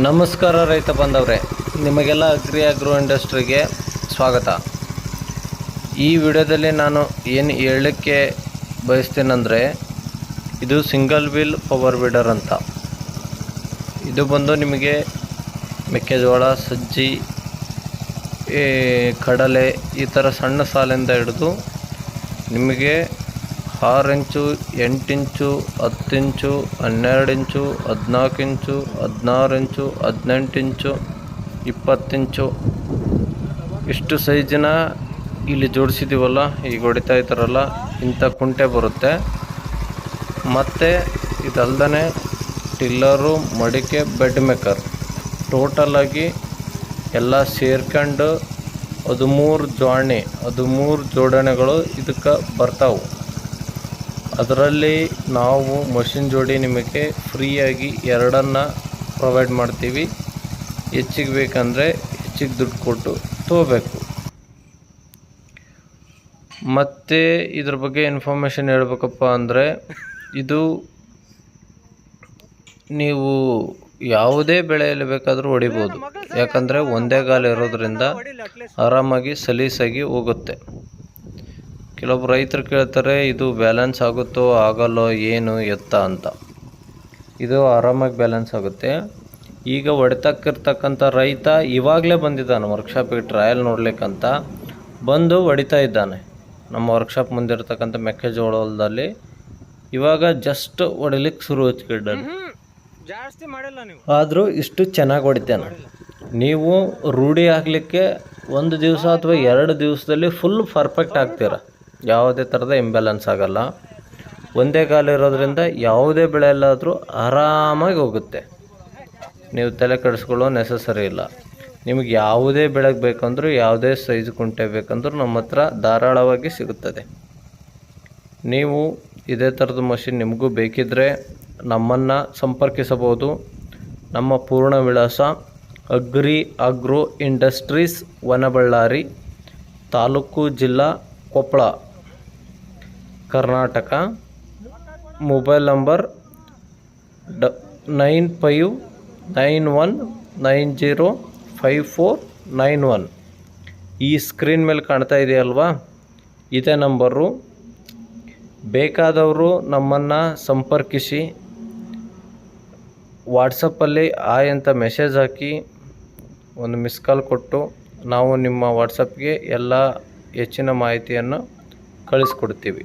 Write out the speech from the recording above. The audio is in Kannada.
ನಮಸ್ಕಾರ ರೈತ ಬಂದವ್ರೆ. ನಿಮಗೆಲ್ಲ ಅಗ್ರಿ ಅಗ್ರೋ ಇಂಡಸ್ಟ್ರಿಗೆ ಸ್ವಾಗತ. ಈ ವಿಡಿಯೋದಲ್ಲಿ ನಾನು ಏನು ಹೇಳಕ್ಕೆ ಬಯಸ್ತೀನಂದರೆ, ಇದು ಸಿಂಗಲ್ ವೀಲ್ ಪವರ್ ವೀಡರ್ ಅಂತ. ಇದು ಬಂದು ನಿಮಗೆ ಮೆಕ್ಕೆಜೋಳ, ಸಜ್ಜಿ ಕಡಲೆ ಈ ಥರ ಸಣ್ಣ ಸಾಲಿಂದ ಹಿಡಿದು ನಿಮಗೆ ಆರು ಇಂಚು ಎಂಟು ಇಂಚು ಹತ್ತು ಇಂಚು ಹನ್ನೆರಡು ಇಂಚು ಹದಿನಾಲ್ಕು ಇಂಚು ಹದಿನಾರು ಇಂಚು ಹದಿನೆಂಟು ಇಂಚು ಇಪ್ಪತ್ತು ಇಂಚು ಇಷ್ಟು ಸೈಜಿನ ಇಲ್ಲಿ ಜೋಡಿಸಿದ್ದೀವಲ್ಲ ಈಗ ಹೊಡಿತಾ ಇದ್ದಾರಲ್ಲ, ಇಂಥ ಕುಂಟೆ ಬರುತ್ತೆ. ಮತ್ತು ಇದಲ್ದೇ ಟಿಲ್ಲರು, ಮಡಿಕೆ, ಬೆಡ್ ಮೇಕರ್. ಟೋಟಲಾಗಿ ಎಲ್ಲ ಸೇರ್ಕೊಂಡು ಹದಿಮೂರು ಜೋಡಣೆ, ಹದಿಮೂರು ಜೋಡಣೆಗಳು ಇದಕ್ಕೆ ಬರ್ತಾವೆ. ಅದರಲ್ಲಿ ನಾವು ಮಷಿನ್ ಜೋಡಿ ನಿಮಗೆ ಫ್ರೀಯಾಗಿ ಎರಡನ್ನು ಪ್ರೊವೈಡ್ ಮಾಡ್ತೀವಿ. ಹೆಚ್ಚಿಗೆ ಬೇಕಂದರೆ ಹೆಚ್ಚಿಗೆ ದುಡ್ಡು ಕೊಟ್ಟು ತೊಗೋಬೇಕು. ಮತ್ತು ಇದ್ರ ಬಗ್ಗೆ ಇನ್ಫಾರ್ಮೇಷನ್ ಹೇಳ್ಬೇಕಪ್ಪ ಅಂದರೆ ಇದು ನೀವು ಯಾವುದೇ ಬೆಳೆಯಲ್ಲಿ ಬೇಕಾದರೂ ಹೊಡಿಬೋದು. ಯಾಕಂದರೆ ಒಂದೇ ಗಾಲ ಇರೋದ್ರಿಂದ ಆರಾಮಾಗಿ ಸಲೀಸಾಗಿ ಹೋಗುತ್ತೆ. ಕೆಲವೊಬ್ರು ರೈತರು ಕೇಳ್ತಾರೆ ಇದು ಬ್ಯಾಲೆನ್ಸ್ ಆಗುತ್ತೋ ಆಗಲ್ಲೋ ಏನು ಎತ್ತ ಅಂತ. ಇದು ಆರಾಮಾಗಿ ಬ್ಯಾಲೆನ್ಸ್ ಆಗುತ್ತೆ. ಈಗ ಹೊಡಿತಕ್ಕಿರ್ತಕ್ಕಂಥ ರೈತ ಇವಾಗಲೇ ಬಂದಿದ್ದಾನೆ ವರ್ಕ್ಶಾಪಿಗೆ ಟ್ರಯಲ್ ನೋಡ್ಲಿಕ್ಕಂತ. ಬಂದು ಹೊಡಿತಾ ಇದ್ದಾನೆ ನಮ್ಮ ವರ್ಕ್ಶಾಪ್ ಮುಂದಿರ್ತಕ್ಕಂಥ ಮೆಕ್ಕೆಜೋಳದಲ್ಲಿ. ಇವಾಗ ಜಸ್ಟ್ ಹೊಡಿಲಿಕ್ಕೆ ಶುರು ಹಚ್ಕಿದ್ದಾನೆ ಜಾಸ್ತಿ ಮಾಡಿಲ್ಲ ನೀವು. ಆದರೂ ಇಷ್ಟು ಚೆನ್ನಾಗಿ ಹೊಡಿತಾನೆ. ನೀವು ರೂಢಿ ಆಗಲಿಕ್ಕೆ ಒಂದು ದಿವಸ ಅಥವಾ ಎರಡು ದಿವಸದಲ್ಲಿ ಫುಲ್ ಪರ್ಫೆಕ್ಟ್ ಆಗ್ತೀರ. ಯಾವುದೇ ಥರದ ಇಂಬ್ಯಾಲೆನ್ಸ್ ಆಗಲ್ಲ. ಒಂದೇ ಕಾಲ ಇರೋದ್ರಿಂದ ಯಾವುದೇ ಬೆಳೆಯಲ್ಲಾದರೂ ಆರಾಮಾಗಿ ಹೋಗುತ್ತೆ. ನೀವು ತಲೆ ಕೆಡಿಸ್ಕೊಳ್ಳೋ ನೆಸಸರಿ ಇಲ್ಲ. ನಿಮಗೆ ಯಾವುದೇ ಬೆಳೆಗೆ ಬೇಕಂದ್ರೂ, ಯಾವುದೇ ಸೈಜ್ ಕುಂಟೆ ಬೇಕಂದರೂ ನಮ್ಮ ಹತ್ರ ಧಾರಾಳವಾಗಿ ಸಿಗುತ್ತದೆ. ನೀವು ಇದೇ ಥರದ ಮಷಿನ್ ನಿಮಗೂ ಬೇಕಿದ್ದರೆ ನಮ್ಮನ್ನು ಸಂಪರ್ಕಿಸಬಹುದು. ನಮ್ಮ ಪೂರ್ಣ ವಿಳಾಸ agri agro industries, Vanaballari, taluk ಜಿಲ್ಲಾ ಕೊಪ್ಪಳ ಕರ್ನಾಟಕ. ಮೊಬೈಲ್ ನಂಬರ್ ಡ, nine five nine one nine zero five four nine one. ಈ ಸ್ಕ್ರೀನ್ ಮೇಲೆ ಕಾಣ್ತಾ ಇದೆಯಲ್ವಾ? ಇದೇ ನಂಬರು. ಬೇಕಾದವರು ನಮ್ಮನ್ನು ಸಂಪರ್ಕಿಸಿ. ವಾಟ್ಸಪ್ಪಲ್ಲಿ ಆಯ್ ಅಂತ ಮೆಸೇಜ್ ಹಾಕಿ. ಒಂದು ಮಿಸ್ ಕಾಲ್ ಕೊಟ್ಟು ನಾವು ನಿಮ್ಮ ವಾಟ್ಸಪ್ಗೆ ಎಲ್ಲ ಹೆಚ್ಚಿನ ಮಾಹಿತಿಯನ್ನು ಕಳಿಸ್ಕೊಡ್ತೀವಿ.